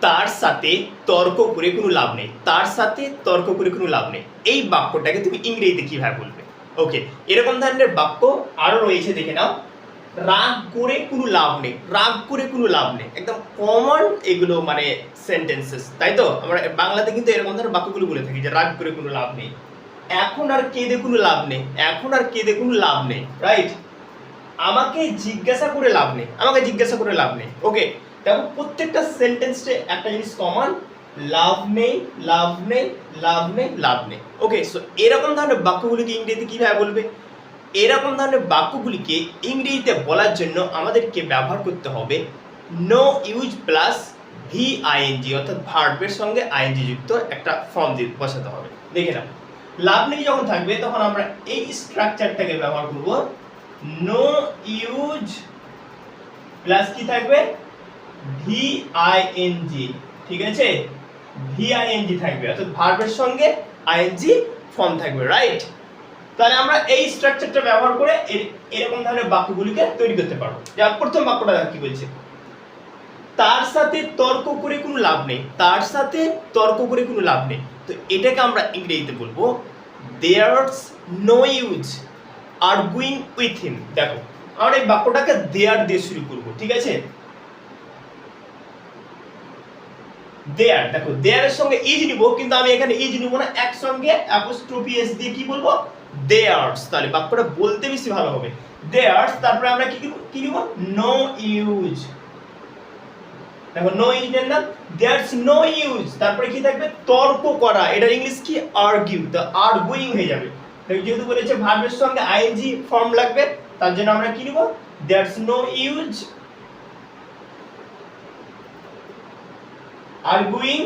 তার সাথে তর্ক করে কোনো লাভ নেই। তার সাথে তর্ক করে কোনো লাভ নেই। এই বাক্যটাকে তুমি ইংরেজিতে কীভাবে বলবে? ওকে এরকম ধরনের বাক্য আরও রয়েছে, দেখে নাও। রাগ করে কোনো লাভ নেই। রাগ করে কোনো লাভ নেই। একদম কমন এগুলো মানে সেন্টেন্সেস তাই তো? আমরা বাংলাতে কিন্তু এরকম ধরনের বাক্যগুলো বলে থাকি যে রাগ করে কোনো লাভ নেই। এখন আর কেঁদে কোনো লাভ নেই। এখন আর কেঁদে কোনো লাভ নেই রাইট আমাকে জিজ্ঞাসা করে লাভ নেই। আমাকে জিজ্ঞাসা করে লাভ নেই। ওকে দেখো প্রত্যেকটা সেন্টেন্সে একটা জিনিস কমন লাভ নেই লাভ নেই লাভ নেই লাভ নেই। ওকে সো এরকম ধরনের বাক্যগুলিকে ইংরেজিতে কীভাবে বলবে? এরকম ধরনের বাক্যগুলিকে ইংরেজিতে বলার জন্য আমাদেরকে ব্যবহার করতে হবে no use plus V ING অর্থাৎ ভার্বের সঙ্গে আইএনজি যুক্ত একটা ফর্ম দিয়ে বসাতে হবে। দেখে নাও। লাভ নেই যখন থাকবে, তখন আমরা এই স্ট্রাকচারটাকে ব্যবহার করব নো ইউজ প্লাস কি থাকবে? ভি আইএনজি ঠিক আছে? ভি আইএনজি থাকবে, অর্থাৎ ভার্বের সঙ্গে আইএনজি ফর্ম থাকবে রাইট তাহলে আমরা এই স্ট্রাকচারটা ব্যবহার করে এর- এরকম ধরনের বাক্যগুলিকে তৈরি করতে পারব। যেমন প্রথম বাক্যটা কি বলছে? তার সাথে তর্ক করে কোনো লাভ নেই, তার সাথে তর্ক করে কোনো লাভ নেই। তো এটাকে আমরা ইংরেজিতে বলব there's no use arguing with him দেখো, আমরা এই বাক্যটাকে দেয়ার দিয়ে শুরু করব, ঠিক আছে? দেয়ার দেখো দেয়ারের সঙ্গে ইজ নিব, কিন্তু আমি এখানে ইজ নিব না, একসঙ্গে অ্যাপোস্ট্রোফি এস দিয়ে কি বলব? দেয়ার্স তাহলে বাক্যটা বলতে বেশি ভালো হবে। দেয়ার্স তারপরে আমরা কি কি- নিব? নো ইউজ দেখো নো ইউজ এর নাম দেয়ার্স নো ইউজ তারপরে কি থাকবে? তর্ক করা। এটা ইংলিশ কি? আর্গিউ দ্য আর্গুইং হয়ে যাবে। যেহেতু বলেছে ভার্বের সঙ্গে আইএনজি ফর্ম লাগবে, তার জন্য আমরা কি নিব? There's no use arguing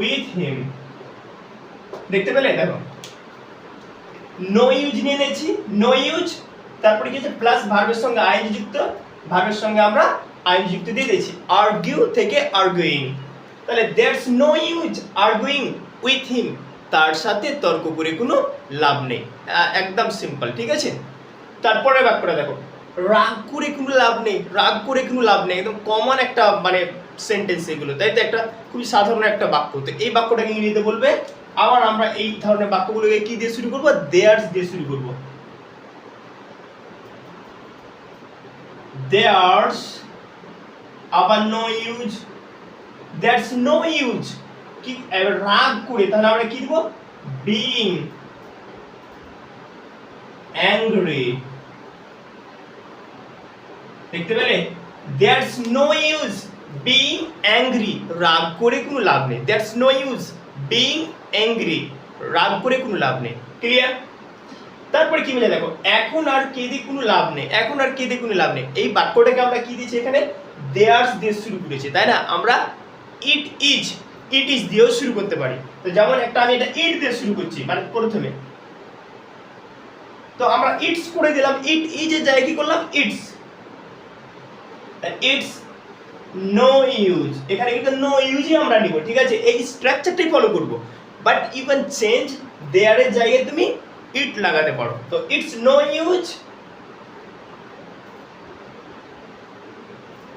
with him. দেখতে পেলে? দেখো। নো ইউজ নিয়ে নিয়েছি নো ইউজ তারপরে কি আছে প্লাস ভার্বের সঙ্গে আইএনজি যুক্ত। ভার্বের সঙ্গে আমরা আইএনজি যুক্ত দিয়ে দিয়েছি। আর্গিউ থেকে আর্গুইং তাহলে there's no use arguing with him তার সাথে তর্ক করে কোনো লাভ নেই। একদম সিম্পল ঠিক আছে? তারপরে বাক্যটা দেখো। রাগ করে কোনো লাভ নেই। রাগ করে কোনো লাভ নেই। একদম কমন একটা মানে সেন্টেন্স এগুলো। তাই তো একটা খুবই সাধারণ একটা বাক্য। তো এই বাক্যটাকে ইংরেজিতে বলবে, আবার আমরা এই ধরনের বাক্যগুলোকে কি দিয়ে শুরু করব? দেয়ার্স দিয়ে শুরু করব। দেয়ার্স আবার no use that's no use কি রাগ করে তাহলে আমরা কি দিব? বিং অ্যাংরি দেখতে পেলে? That's no use being angry রাগ করে কোনো লাভ নেই। That's no use being angry রাগ করে কোনো লাভ নেই। ক্লিয়ার তারপরে কি মিলে দেখো? এখন আর কেঁদে কোনো লাভ নেই, এখন আর কেঁদে কোনো লাভ নেই। এই বাক্যটাকে আমরা কি দিয়েছি এখানে? দেয়ার্স দিয়ে শুরু করেছি, তাই না? আমরা ইট ইজ ইট ইজ দিয়েও শুরু করতে পারি। তো যেমন একটা আমি এটা ইট দিয়ে শুরু করছি মানে প্রথমে। তো আমরা ইটস করে দিলাম ইট ইজ এর জায়গায় কি করলাম? ইটস ইটস নো ইউজ এখানে কিন্তু নো ইউজই আমরা নিব, ঠিক আছে? এই স্ট্রাকচারটাই ফলো করব। বাট ক্যান চেঞ্জ দেয়ারের জায়গায় তুমি ইট লাগাতে পারো। তো it's no use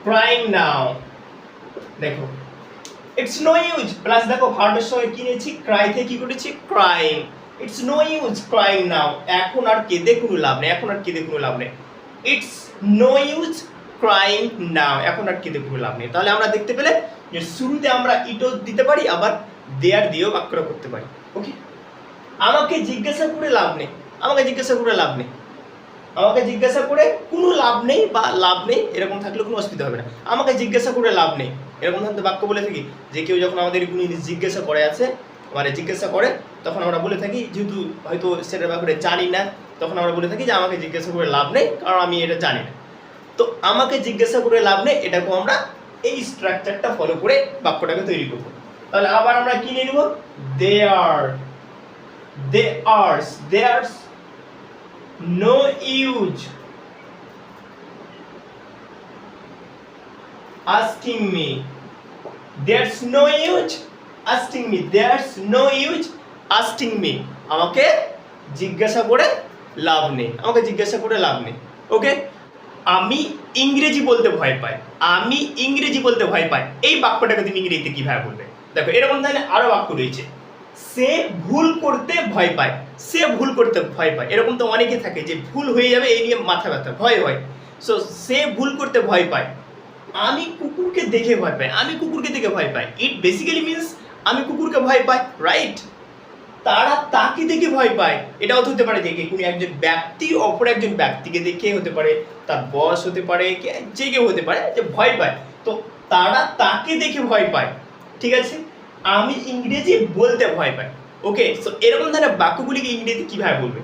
crying now দেখো ইটস নো ইউজ প্লাস দেখো ভার্বের সঙ্গে কি নিয়েছি? ক্রাই থেকে কি করেছি? Crying it's no use crying now এখন আর কেঁদে কোনো লাভ নেই, এখন আর কেঁদে কোনো লাভ নেই। It's no use crying now এখন আর কি কোনো লাভ নেই। তাহলে আমরা দেখতে পেলে যে শুরুতে আমরা ইটও দিতে পারি, আবার দেয়ার দিয়েও বাক্যটা করতে পারি। ওকে আমাকে জিজ্ঞাসা করে লাভ নেই। আমাকে জিজ্ঞাসা করে লাভ নেই। আমাকে জিজ্ঞাসা করে কোনো লাভ নেই বা লাভ নেই, এরকম থাকলে কোনো অসুবিধা হবে না। আমাকে জিজ্ঞাসা করে লাভ নেই। এরকম ধরনের বাক্য বলে থাকি যে কেউ যখন আমাদের কোনো জিনিস জিজ্ঞাসা করে আছে মানে জিজ্ঞাসা করে, তখন আমরা বলে থাকি, যেহেতু হয়তো সেটার ব্যাপারে জানি না, তখন আমরা বলে থাকি যে আমাকে জিজ্ঞাসা করে লাভ নেই, কারণ আমি এটা জানি না। তো আমাকে জিজ্ঞাসা করে লাভ নেই, এটাকে আমরা এই স্ট্রাকচারটা ফলো করে বাক্যটাকে তৈরি করব। তাহলে আবার আমরা কি নিয়ে নেব? There there's there's no use asking me. There's no use asking me. There's no use asking me. আমাকে জিজ্ঞাসা করে লাভ নেই। আমাকে জিজ্ঞাসা করে লাভ নেই। ওকে আমি ইংরেজি বলতে ভয় পাই। আমি ইংরেজি বলতে ভয় পাই। এই বাক্যটাকে তুমি ইংরেজিতে কীভাবে বলবে? দেখো, এরকম ধরনের আরও বাক্য রয়েছে। সে ভুল করতে ভয় পায়। সে ভুল করতে ভয় পায়। এরকম তো অনেকে থাকে যে ভুল হয়ে যাবে, এই নিয়ে মাথা ব্যথা, ভয় হয়। সো সে ভুল করতে ভয় পায়। আমি কুকুরকে দেখে ভয় পাই। আমি কুকুরকে দেখে ভয় পাই। ইট বেসিক্যালি মিনস আমি কুকুরকে ভয় পাই রাইট তারা তাকে দেখে ভয় পায়। এটাও তো হতে পারে যে কোনো একজন ব্যক্তি অপর একজন ব্যক্তিকে দেখে হতে পারে, তার বস হতে পারে যে কেউ হতে পারে যে ভয় পায়। তো তারা তাকে দেখে ভয় পায়। ঠিক আছে? আমি ইংরেজি বলতে ভয় পাই। ওকে সো এরকম ধরনের বাক্যগুলিকে ইংরেজি কীভাবে বলবে?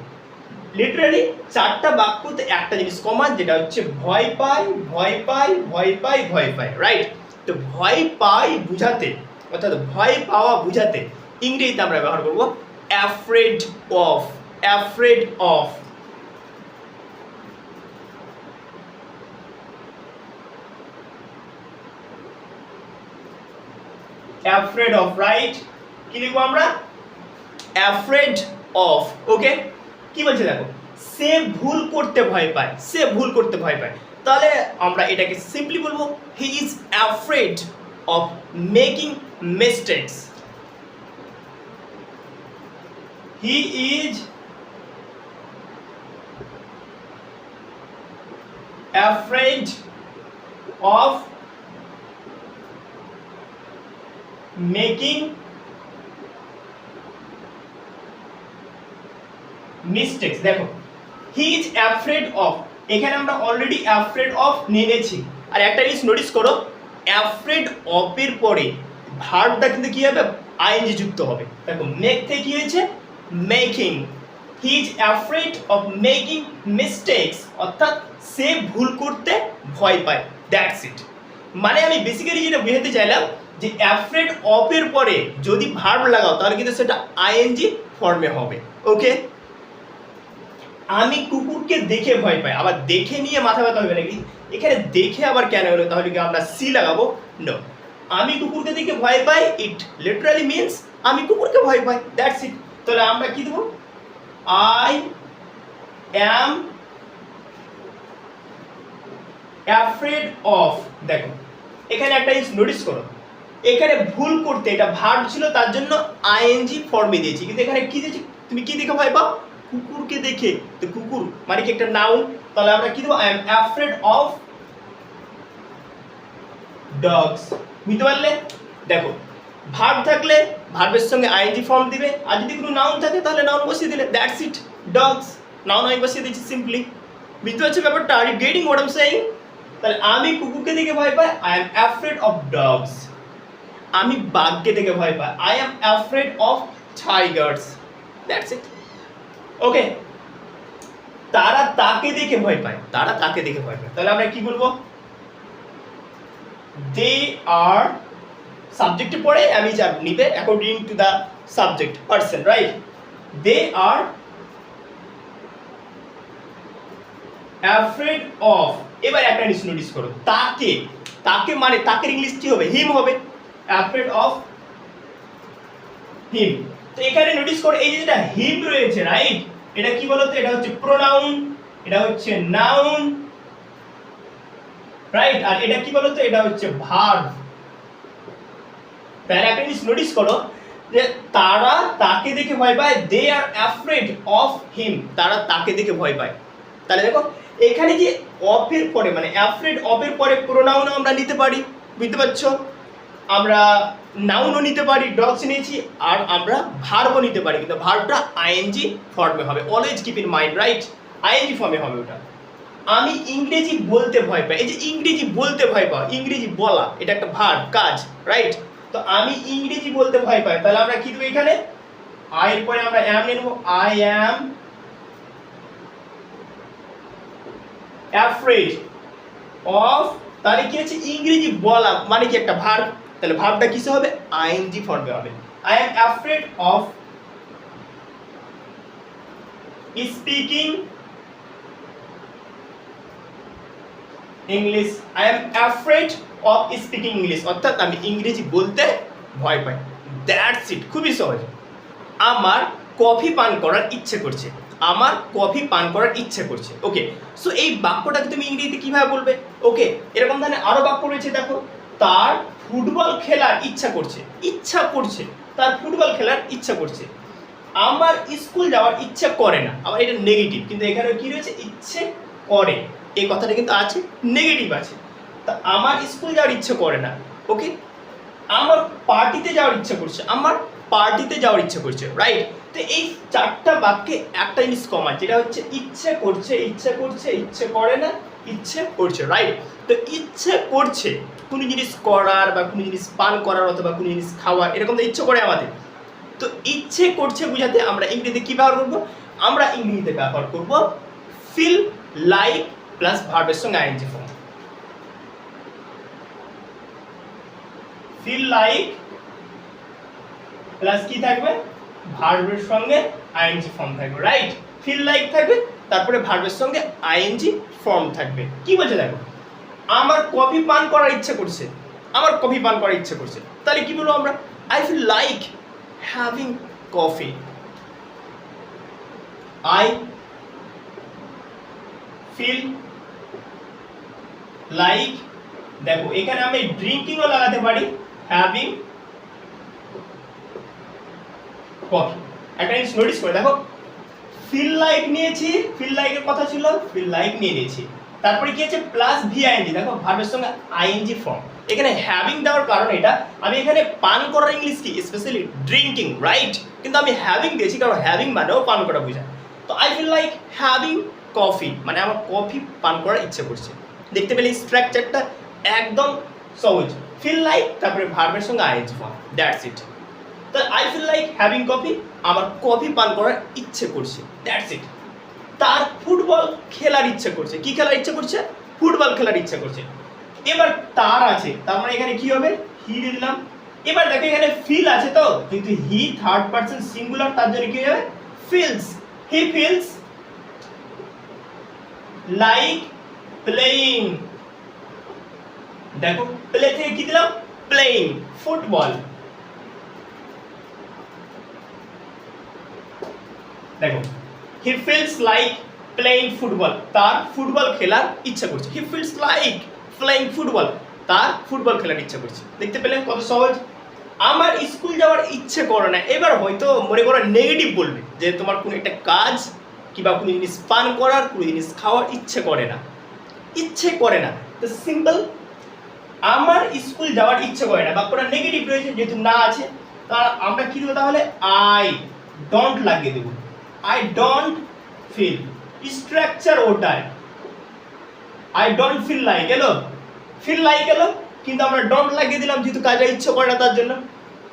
লিটারালি চারটা বাক্যতে একটা জিনিস কমান যেটা হচ্ছে ভয় পাই ভয় পাই ভয় পাই ভয় পাই রাইট তো ভয় পাই বুঝাতে, অর্থাৎ ভয় পাওয়া বুঝাতে ইংরেজিতে আমরা ব্যবহার করব afraid of afraid of afraid of right কি লিখব আমরা? অ্যাফ্রেড অফ ওকে কি বলছে দেখো? সে ভুল করতে ভয় পায়, সে ভুল করতে ভয় পায়। তাহলে আমরা এটাকে সিম্পলি বলব he is afraid of making mistakes he is afraid of making mistakes দেখো হি ইজ অ্যাফ্রেড অফ এখানে আমরা অলরেডি অ্যাফ্রেড অফ নিয়েছি আর একটা জিনিস নোটিস করো অ্যাফ্রেড অফের পরে ভার্বটা কিন্তু কি হবে? আইএনজি যুক্ত হবে। দেখো মেক থেকে কি হয়েছে? Making he is afraid of making mistakes অর্থাৎ সে ভুল করতে ভয় পায়। দ্যাটস ইট মানে আমি বেসিক্যালি যেটা বোঝাতে চাইলাম, যে অ্যাফ্রেড অফের পরে যদি ভার্ব লাগাও, তাহলে কিন্তু সেটা আইএনজি ফর্মে হবে। ওকে আমি কুকুরকে দেখে ভয় পাই। আবার দেখে নিয়ে মাথা ব্যথা হবে নাকি? এখানে দেখে আবার কেন হলো? তাহলে কি আমরা সি লাগাবো? নো আমি কুকুরকে দেখে ভয় পাই ইট লিটারালি মিনস আমি কুকুরকে ভয় পাই। দ্যাটস ইট তাহলে আমরা কি দেবো? আই অ্যাম অ্যাফ্রেড অফ দেখো, এখানে একটা জিনিস নোটিস করো। এখানে ভুল করতে এটা ভার্ব ছিল, তার জন্য আইএনজি ফর্মে দিয়েছি। কিন্তু এখানে কি দিয়েছি? তুমি কি দেখে ভাই পাও? কুকুরকে দেখে। তো কুকুর মানে কি একটা নাউন তাহলে আমরা কি দেবো? I am afraid of dogs বুঝতে পারলে? দেখো ভার্ব থাকলে ভার্বের সঙ্গে আইএনজি ফর্ম দিবে। আর যদি কোনো নাউন থাকে, তাহলে নাউন বসিয়ে দিলে। দ্যাটস ইট ডগস নাউন আমি বসিয়ে দিচ্ছি সিম্পলি বুঝতে পারছ ব্যাপারটা are getting what I'm saying তাহলে আমি কুকুরকে দেখে ভয় পাই I am afraid of dogs আমি বাঘকে দেখে ভয় পাই I am afraid of tigers that's it okay তারা তাকে দেখে ভয় পায়, তারা তাকে দেখে ভয় পায়। তাহলে আমরা কি বলব? দে আর সাবজেক্টে পড়ে, আমি যা নিবে according to the subject person right they are afraid of এবার একটা জিনিস নোটিস করো, তাকে তাকে মানে তাকে ইংলিশ কি হবে? হিম হবে। অ্যাফ্রেড অফ হিম তো এখানে নোটিস করো, এই যেটা হিম রয়েছে রাইট এটা কি বলতো? এটা হচ্ছে প্রোনাউন এটা হচ্ছে নাউন রাইট আর এটা কি বলতো? এটা হচ্ছে ভার্ব একটা জিনিস নোটিস করো যে তারা তাকে দেখে ভয় পায় দে আর অ্যাফ্রেড অফ হিম তারা তাকে দেখে ভয় পায়। তাহলে দেখো, এখানে যে অফের পরে মানে অ্যাফ্রেড অফের পরে প্রোনাউনও আমরা নিতে পারি, বুঝতে পারছ? আমরা নাউনও নিতে পারি ডগস নিয়েছি, আর আমরা ভার্বও নিতে পারি, কিন্তু ভার্বটা আইএনজি ফর্মে হবে। Always keep in mind right ING ফর্মে হবে ওটা। আমি ইংরেজি বলতে ভয় পাই। এই যে ইংরেজি বলতে ভয় পাও ইংরেজি বলা, এটা একটা ভার্ব কাজ রাইট তো আমি ইংরেজি বলতে ভয় পাই। তাহলে আমরা কি দেবো এখানে? আই এর পরে আমরা অ্যাম নিয়ে নেব। আই অ্যাম অ্যাফ্রেড অফ তাহলে কি হচ্ছে? ইংরেজি বলা মানে কি একটা ভার্ব তাহলে ভার্বটা কিসে হবে? আইএনজি ফর্মে হবে। I am afraid of speaking English I am afraid of speaking English অর্থাৎ আমি ইংরেজি বলতে ভয় পাই। দ্যাটস ইট খুবই সহজ। আমার কফি পান করার ইচ্ছে করছে। আমার কফি পান করার ইচ্ছে করছে। ওকে সো এই বাক্যটাকে তুমি ইংরেজিতে কীভাবে বলবে? ওকে এরকম ধরনের আরও বাক্য রয়েছে, দেখো। তার ফুটবল খেলার ইচ্ছা করছে। ইচ্ছা করছে। তার ফুটবল খেলার ইচ্ছা করছে। আমার স্কুল যাওয়ার ইচ্ছা করে না। আমার এটা নেগেটিভ কিন্তু এখানে কি রয়েছে? ইচ্ছে করে। এই কথাটা কিন্তু আছে নেগেটিভ আছে। তা আমার স্কুল যাওয়ার ইচ্ছে করে না। ওকে আমার পার্টিতে যাওয়ার ইচ্ছে করছে। আমার পার্টিতে যাওয়ার ইচ্ছে করছে রাইট তো এই চারটা বাক্যে একটা জিনিস কম যেটা হচ্ছে ইচ্ছে করছে ইচ্ছে করছে, ইচ্ছে করে না, ইচ্ছে করছে রাইট তো ইচ্ছে করছে, কোনো জিনিস করার বা কোনো জিনিস পান করার অথবা কোনো জিনিস খাওয়ার, এরকম তো ইচ্ছে করে আমাদের। তো ইচ্ছে করছে বুঝাতে আমরা ইংরেজিতে কী ব্যবহার করব? আমরা ইংরেজিতে ব্যবহার করব ফিল লাইক প্লাস ভার্বের সঙ্গে ING form feel like plus কি থাকবে? ভার্বের সঙ্গে আইএনজি ফর্ম থাকবে রাইট ফিল লাইক থাকবে, তারপরে ভার্বের সঙ্গে আইএনজি ফর্ম থাকবে। কি বলছে দেখো? আমার কফি পান করার ইচ্ছে করছে। আমার কফি পান করার ইচ্ছে করছে। তাহলে কি বলব আমরা? I feel like having coffee I feel like দেখো, এখানে আমি ড্রিঙ্কিংও লাগাতে পারি। হ্যাভিং কফি একটা জিনিস নোটিস করে, দেখো ফিল লাইক নিয়েছি ফিল লাইকের কথা ছিল ফিল লাইক নিয়ে নিয়েছি। তারপরে কি আছে? প্লাস ভি ভিআইএনজি দেখো ভার্বের সঙ্গে আইএনজি ফর্ম এখানে হ্যাভিং দেওয়ার কারণ এটা। আমি এখানে পান করার ইংলিশ কি? স্পেশালি ড্রিঙ্কিং রাইট কিন্তু আমি হ্যাভিং দিয়েছি, কারণ হ্যাভিং মানেও পান করা বোঝায়। তো I feel like having coffee মানে আমার কফি পান করার ইচ্ছে করছে। দেখতে পেলে স্ট্রাকচারটা একদম সহজ। ফিল লাইক তারপরে ভার্বের সঙ্গে আইএনজি ফর্ম দ্যাটস ইট তো I feel like having coffee আমার কফি পান করার ইচ্ছে করছে। দ্যাটস ইট তার ফুটবল খেলার ইচ্ছে করছে। কি খেলার ইচ্ছে করছে? ফুটবল খেলার ইচ্ছে করছে। এবার তার আছে। তার মানে এখানে কি হবে? হি দিলাম। এবার দেখো এখানে ফিল আছে তো। কিন্তু হি থার্ড পারসন সিঙ্গুলার তার জন্য কি হবে? Feels he feels like playing দেখো প্লে থেকে কি দিলাম? প্লেইং ফুটবল দেখো he feels like playing football তার ফুটবল খেলার ইচ্ছা করছে। He feels like playing football তার ফুটবল খেলার ইচ্ছা করছে। দেখতে পেলেন কত সহজ? আমার স্কুল যাওয়ার ইচ্ছে করে না। এবার হয়তো মনে করো নেগেটিভ বলবে যে তোমার কোনো একটা কাজ কিংবা কোনো জিনিস পান করার, কোনো জিনিস খাওয়ার ইচ্ছে করে না। ইচ্ছে করে না। তো সিম্পল আমার স্কুল যাওয়ার ইচ্ছে করে না, বাক্যটা নেগেটিভ রয়েছে, যেহেতু না আছে, তা আমরা কি দেবো তাহলে? আই ডোন্ট লাগিয়ে দেবো। আই ডোন্ট ফিল স্ট্রাকচার ওটাই আই ডোন্ট ফিল লাইক এলো ফিল লাইক এলো কিন্তু আমরা ডোন্ট লাগিয়ে দিলাম, যেহেতু কাজে ইচ্ছে করে না তার জন্য।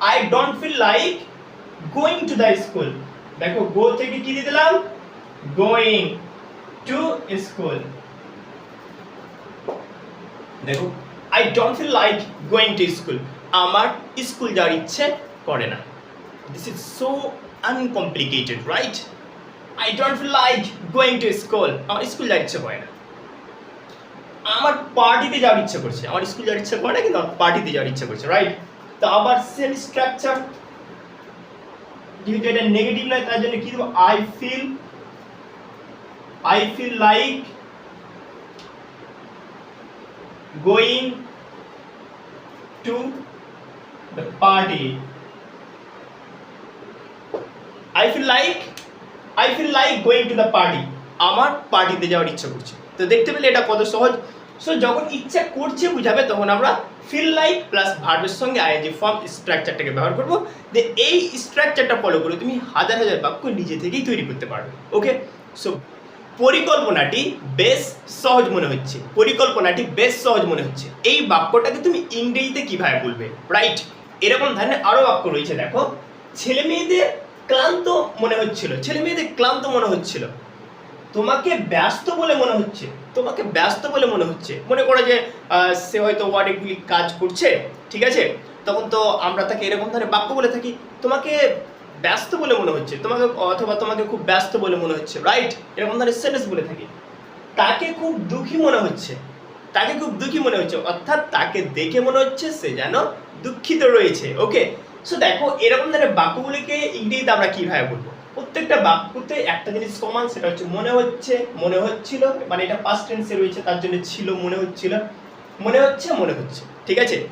I don't feel like going to the school দেখো গো থেকে কি দিয়ে দিলাম? গোয়িং টু স্কুল দেখো I don't feel like going to school আমার স্কুল যাওয়ার ইচ্ছে করে না। This is so uncomplicated right I don't feel like going to school আমার স্কুল যাওয়ার ইচ্ছে করে না। আমার পার্টিতে যাওয়ার ইচ্ছে করছে। আমার স্কুল যাওয়ার ইচ্ছে করে না, কিন্তু আমার পার্টিতে যাওয়ার ইচ্ছে করছে রাইট তো আবার সেম স্ট্রাকচার যেহেতু এটা নেগেটিভ নয়, তার জন্য কি দেবো? I feel I feel like going to the party I feel like I feel like going to the party আমার পার্টিতে যাওয়ার ইচ্ছা করছে। তো দেখতে পেলে এটা কত সহজ। সো যখন ইচ্ছা করছে বুঝাবে, তখন আমরা ফিল লাইক প্লাস ভার্বের সঙ্গে আইএনজি ফর্ম স্ট্রাকচারটাকে ব্যবহার করব। যে এই স্ট্রাকচারটা ফলো করে তুমি হাজার হাজার বাক্য নিজে থেকেই তৈরি করতে পারবে। ওকে সো পরিকল্পনাটি বেশ সহজ মনে হচ্ছে। পরিকল্পনাটি বেশ সহজ মনে হচ্ছে। এই বাক্যটাকে তুমি ইংরেজিতে কীভাবে বলবে? রাইট এরকম ধরনের আরও বাক্য রয়েছে, দেখো। ছেলে মেয়েদের ক্লান্ত মনে হচ্ছিল। ছেলে মেয়েদের ক্লান্ত মনে হচ্ছিল। তোমাকে ব্যস্ত বলে মনে হচ্ছে। তোমাকে ব্যস্ত বলে মনে হচ্ছে। মনে করো যে সে হয়তো অনেকগুলি কাজ করছে, ঠিক আছে? তখন তো আমরা তাকে এরকম ধরনের বাক্য বলে থাকি। তোমাকে ব্যস্ত বলে মনে হচ্ছে। তোমাকে, অথবা তোমাকে খুব ব্যস্ত বলে মনে হচ্ছে রাইট এরকম ধরনের সেন্টেন্স বলে থাকি। তাকে খুব দুঃখী মনে হচ্ছে। তাকে খুব দুঃখী মনে হচ্ছে। অর্থাৎ তাকে দেখে মনে হচ্ছে সে যেন দুঃখিত রয়েছে। ওকে সো দেখো, এরকম ধরনের বাক্যগুলিকে ইংরেজিতে আমরা কীভাবে বলব? প্রত্যেকটা বাক্যতে একটা জিনিস কমান সেটা হচ্ছে মনে হচ্ছে, মনে হচ্ছিল। মানে এটা পাস্ট টেন্সে রয়েছে, তার জন্য ছিল, মনে হচ্ছিল। মনে হচ্ছে মনে হচ্ছে। ঠিক আছে?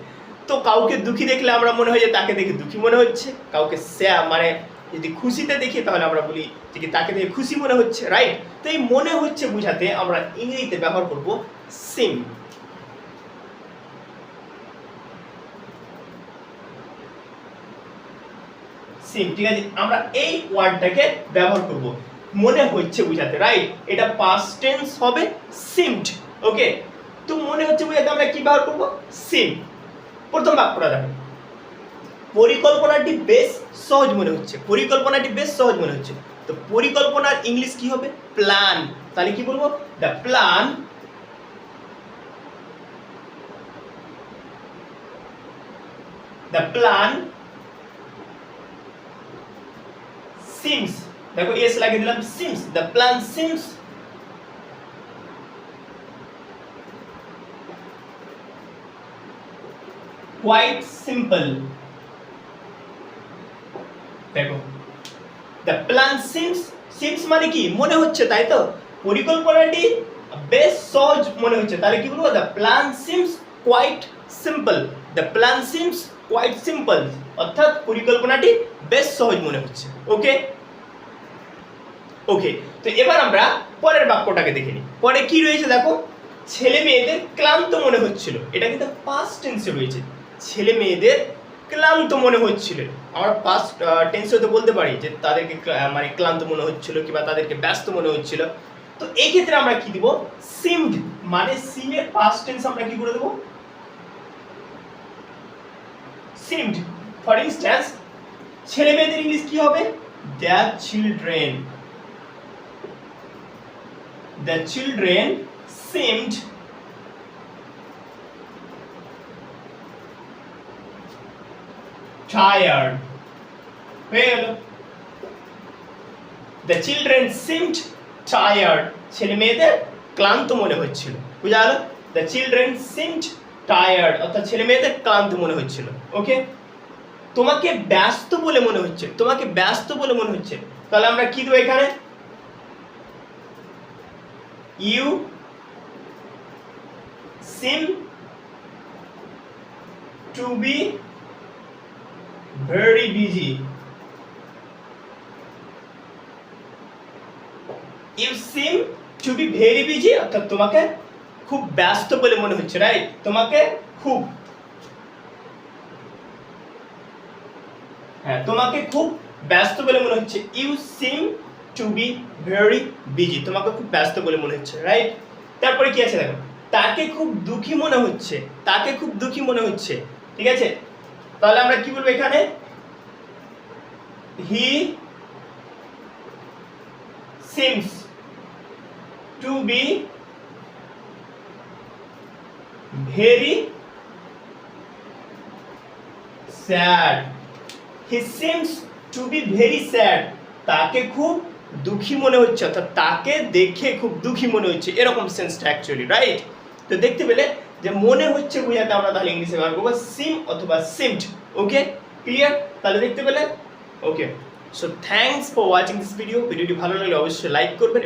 তো কাউকে দুঃখী দেখলে আমরা মনে হয় যে তাকে দেখে দুঃখী মনে হচ্ছে। কাউকে স্যা মানে যদি খুশিতে দেখি তাহলে আমরা বলি যে কি তাকে দেখে খুশি মনে হচ্ছে রাইট তো এই মনে হচ্ছে বোঝাতে আমরা ইংরেজিতে ব্যবহার করব সিম। সিম, ঠিক আছে? আমরা এই ওয়ার্ডটাকে ব্যবহার করব। মনে হচ্ছে বোঝাতে রাইট এটা পাস্ট টেন্স হবে সিমড ওকে তো মনে হচ্ছে বোঝাতে আমরা কি ব্যবহার করব? সিম। প্রথম বাক্যটা দেখো। পরিকল্পনাটি বেশ সহজ মনে হচ্ছে। পরিকল্পনাটি বেশ সহজ মনে হচ্ছে। তো পরিকল্পনার ইংলিশ কি হবে? প্ল্যান। তাহলে কি বলব? The plan the plan seems. দেখো এস লাগিয়ে দিলাম, seems. The plan seems quite simple দেখো দ্য প্ল্যান সিমস সিমস মানে কি? মনে হচ্ছে, তাই তো? পরিকল্পনাটি বেশ সহজ মনে হচ্ছে। তাহলে কি বলব? The plan seems quite simple the plan seems quite simple অর্থাৎ পরিকল্পনাটি বেশ সহজ মনে হচ্ছে। ওকে ওকে তো এবার আমরা পরের বাক্যটাকে দেখে নিই। পরে কি রয়েছে দেখো? ছেলে মেয়েদের ক্লান্ত মনে হচ্ছিল। এটা কিন্তু পাস্ট টেন্সে রয়েছে? ছেলে মেয়েদের ক্লান্ত মনে হচ্ছিল। আমরা পাস্ট টেন্সে তো বলতে পারি যে তাদেরকে মানে ক্লান্ত মনে হচ্ছিল কিংবা তাদেরকে ব্যস্ত মনে হচ্ছিল। তো এই ক্ষেত্রে আমরা কি দিব? সিমড মানে সিমের পাস্ট টেন্স আমরা কি করে দেবো? সিমড ফর ইনস্ট্যান্স ছেলে মেয়েদের ইংলিশ কি হবে? The children the children seemed tired. গেল দ্য চিলড্রেন সিমড টায়ার্ড ছেলে মেয়েদের ক্লান্ত মনে হচ্ছিল। বুঝা গেল দ্য চিলড্রেন সিমড টায়ার্ড অর্থাৎ ছেলে মেয়েদের ক্লান্ত মনে হচ্ছিল। ওকে তোমাকে ব্যস্ত বলে মনে হচ্ছে। তোমাকে ব্যস্ত বলে মনে হচ্ছে। তাহলে আমরা কি দেবো এখানে? You seem to be very busy. You seem to be very busy. অর্থাৎ তোমাকে খুব ব্যস্ত বলে মনে হচ্ছে রাইট তোমাকে খুব। হ্যাঁ তোমাকে খুব ব্যস্ত বলে মনে হচ্ছে। You seem to be very busy তোমাকে খুব ব্যস্ত বলে মনে হচ্ছে রাইট তারপরে কি আছে দেখো? তাকে খুব দুঃখী মনে হচ্ছে। তাকে খুব দুঃখী মনে হচ্ছে। ঠিক আছে? তাহলে আমরা কি বলব এখানে? He seems to be very sad he seems to be very sad তাকে খুব দুঃখী মনে হচ্ছে, অর্থাৎ তাকে দেখে খুব দুঃখী মনে হচ্ছে, এরকম সেন্সটা অ্যাকচুয়ালি রাইট তো দেখতে পেলে যে মনে হচ্ছে বোঝাতে আমরা তাহলে ইংলিশে ব্যবহার করব সিম অথবা সিমড ওকে ক্লিয়ার তাহলে দেখতে পেলে? Okay so thanks for watching this video ভিডিওটি ভালো লাগলে অবশ্যই লাইক করবেন